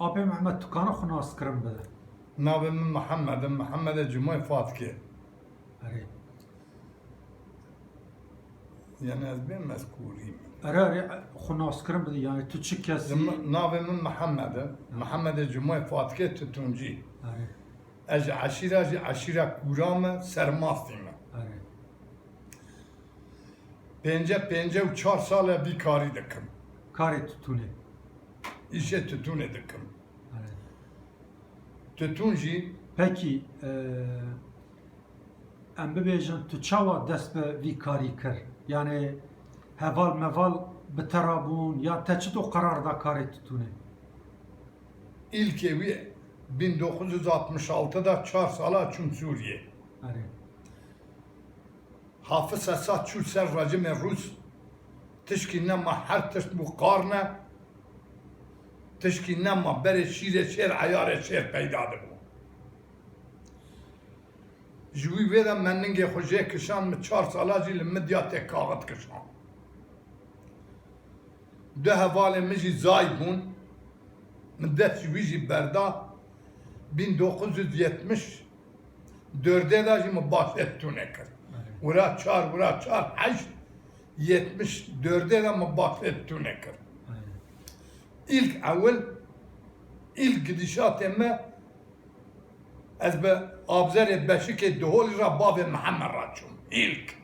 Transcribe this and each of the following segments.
Apê Mehmet tukana xwe naskirin bide. Navê min Mihemed im Mihemed Cumay. Erê. Yani ez bê mezkurîm. Erê erê xwe naskirin bide yani tu çi kesî. Navê min Mihemed im. Mihemed Cumay Fatike tutuncî. Erê. Ez ji eşîra jî eşîra kûra me sermastî me. Erê. Pênce pênce û çar sal e dikim. Karê tutunê. İşe tütûnê dikim. Erê. Tütûn jî Pekî e, em bibêjin tu çawa dest bi vî karî kir? Yani heval meval bi ya te çi to qerar da karê ilk evi 1966'da çar sala çum Suriye. Erê. Hafız Esad çû ser rejimê Rûs tişkî nema her tişt bu qarne peyda dibû. Ji wî vê de meningê xwe jê kişan min çar sala jî li midya tê kaxit kişan. Du hevalê min jî zay bûn min dest ji wî jî berda 1970 dördê de başet tûne kir. Vura çar, vura çar, heşt, 74'e de mi bahsettune kır. Erê. İlk evvel, ilk gidişat me ez be abzerê beşikê dihol ra bavê Mihemed ra çûm. İlk.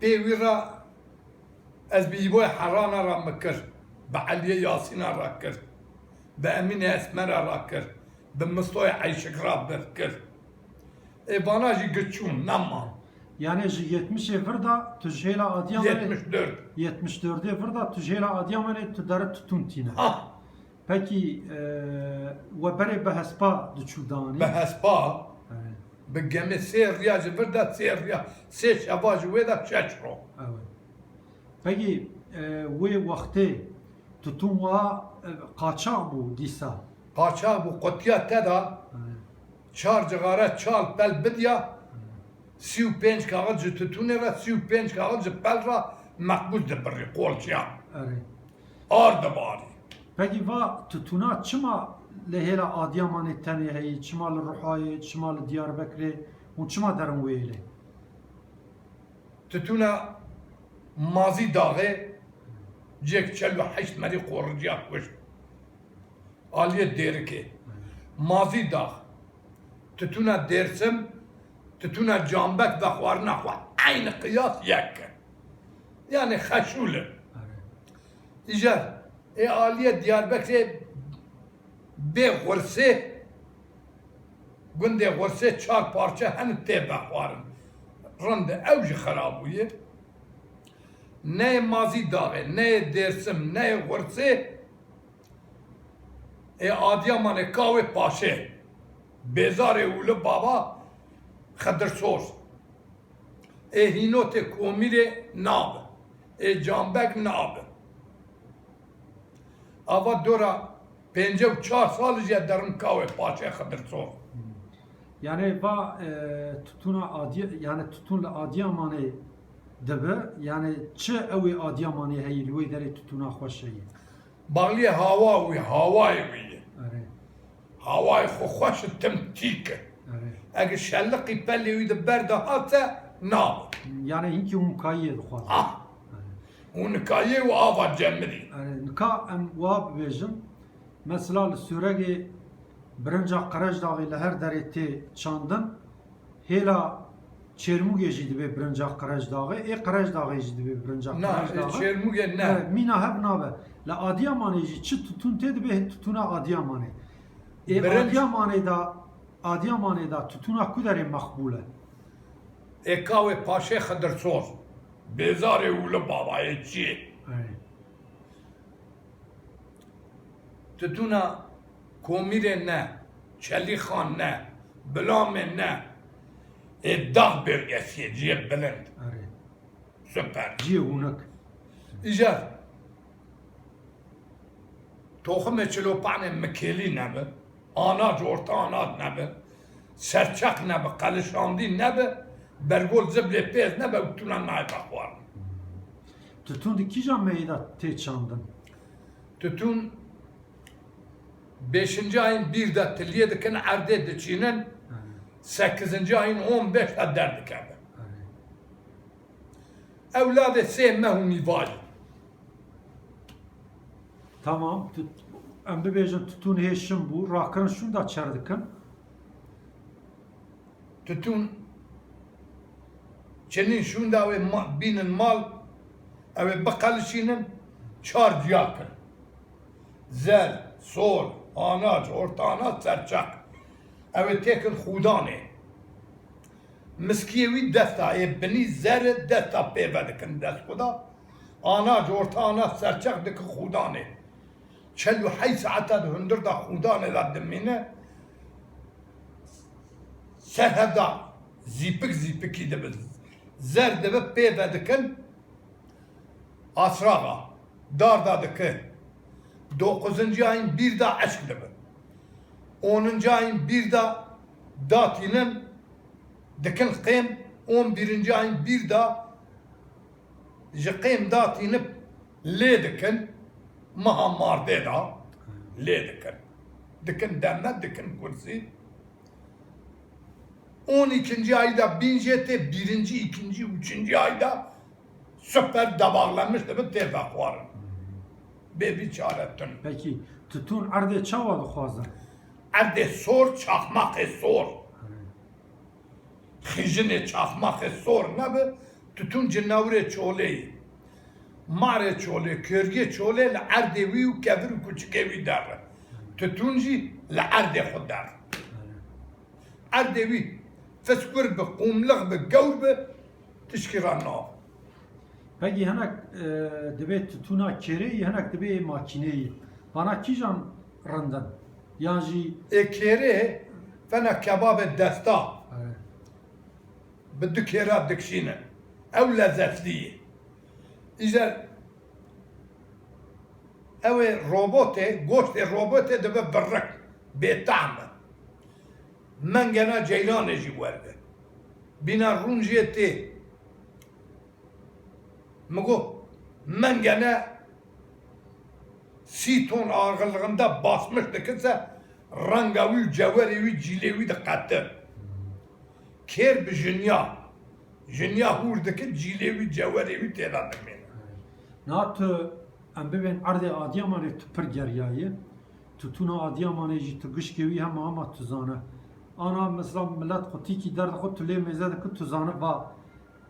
Pê wî ra ez bi îboya herana ra me kir. Bi Eliye Yasîna ra kir. Bi Emîne Esmer'a ra kir. Bi Mustoya Eyşik ra bir kir. Yani 70 evirda tüjhela Adıyaman'ı... 74. 74 evirda tüjhela Adıyaman'ı tüdere tutun tine. Ah! Peki e, ve bere behespa düçüldani? Behespa? Evet. Be gemi ser riya civirda ser riya. Se şavaj ve da çeçro. Evet. Peki e, ve vakti tutun va e, kaçak bu disa? Kaçak bu kutya teda. Evet. Çar cigara çal bel bidya. 35 کاغذ جه تتونه را 35 کاغذ جه پل را مقبول ده بری قولچیا اره آر ده باری پکی وا تتونا چما لهلا آدیامان تنه هی چما لروحای چما لدیار بکره و چما درن ویله تتونا مازی داغه جک چل و حشت مری قورجیا کشت آلیه دیرکه مازی داغ تتونا درسم تتونه جانبک و خوارنا خوا عین قیاس یک yani خشوله Evet. İcar. E aliye Diyarbakır'e be gurse günde gurse çar parça hani te bakvarın. Rende evji xarabuye. Ne mazi dağı, ne dersim, ne gurse e Adıyaman'e kahve paşe. Bezare ulu baba Xadir Sos. e hinote komire nab. E cambek nab. Ava dora pence û çar sal jê derin kawê paşê Xadir Sos. Yani va e, tutuna Adıya yani tutun li Adıyamanê dibe yani çi Adıyamanê heyî li wê derê tutuna xweş heyî. Bağliye hava havayê wî ye. Evet. Havayê xwe xweş tim tîk e. Evet. Eger şelliqî pellê wî di ber de hate nab. Yani hinkî hûn kayê dixwazin. Ah. Û nikayê û ava cemidî. Yani nika em wa bibêjin mesela li Sûregê birinca Qerej dağê li her derê tê çandin hêla Çêrmûgê jî dibe birinca Qerej dağê ê Qerej dağê jî dibe birinca Na, Qerej dağê. şermûge Evet, ne. Mîna hev nabe. Li Adıyamanê jî çi tutun tê dibe tutuna Adıyamanê. Ê Birinci- Adıyamanê da Adıyamanê da tutuna ku derê mexbûl e. E kawê paşê Xadir Sos. Bezarê û li babayê çi ye. Evet. Tituna komirê ne. Çelîxan ne. Bilamê ne. E dağ bölgesiye ciye bilind. Süper. Ciyê hûnik. İjar. Toxum çilopanê mikêlî nebe. Anac orta anac nebe. Serçak nebe. Qalişandî nebe. Bergol ziblê pêz nebe û tuna nayê xwarin. Tutun di kîjan meyî da tê çandin? Tütün Beşinci ayın bir de tiliye dikin erde diçinin. Sekizinci ayın on beş de derdik abi. Evladı sevmehu mivali. Tamam. Tut, em bibêjin tutûn hêşin bû, rakirin şûn da çer dikin. Tutun çenin şunda ve ma, binin mal ve bakalışının çar yakın. Zel, sol, anaç, orta anaç, serçak. Evet tekin xudane. Miskiyevi desta, e beni zer desta peyve dikin dest kuda. Anaç, orta anaç, serçak dikin xudane. Çelü hay saata da hündür da xudane da dimine. Serhevda zipik zipiki de biz. Zer de peyve dikin. Asrağa. Darda dikin. Dokuzuncu ayın bir de aşk de be. Onuncu ayın bir de datinin dikin qim. On birinci ayın bir de ji qim datinip lê dikin. Maha mardê da lê dikin. Demme dikin kursi. 12. ayda binjete birinci, ikinci, üçüncü ayda süper dabağlanmış da bir tevfik var. Be bir çarettin. Peki tutûn erdê çawa dixwazin? Erde sor, çakmak sor. Xijine çakmak sor ne be? Tutun cenavre çoleyi mare çole, körge çole la erde vi u kevir küçük evi dar. Tutunji la erde xud dar. Erde vi feskur bi qumliq bi gawr bi tişkir anna. Peki hanak dibe tutuna kere hanak dibe makineyi. Bana kijan randan. Yani e kere fena kebab desta. Bi dükera dikşine. Ev lezzetliyi لذتلية اذا او روبوتي قوشت الروبوتي دبا برك بطعمة من جنا جيلان يجي ورده بنا رونجيتي مگو من جنا سی تون ağırlığında basmış dikilse rangavi, cevherivi, cilevi de kattı. Ker bi jinya. Jinya hurdaki cilevi, cevherivi tela demeyin. na NATO em bibin erdê Adıyamanê tu pir geryayê tu tûna Adıyamanê jî tu gişkevî hema ama tu ana mesela millet qutîkî derdixwe tu lê mêze dike tu zane va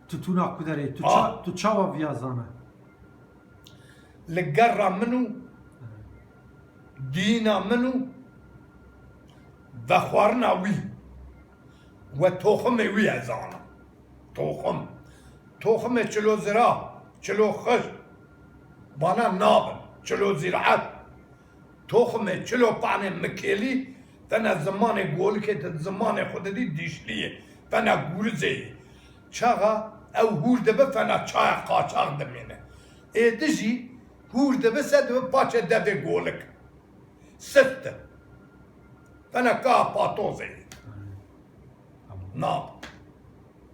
tu tûna kuderê tu çawa ah! viya zane li gerra min û dîna min û vexwarina wî. Ve toxumê wî ez zane toxum. Toxumê çilozira بانا نابن چلو زراعت توخم چلو پانه مکیلی فنا زمان گول که زمان خود دی دیشلیه فنا گورزه چاقا او هور دبه فنا چای قاچاق دمینه ای دجی هور دبه سد و پاچه دبه گولک ست فنا کا پاتوزه ناب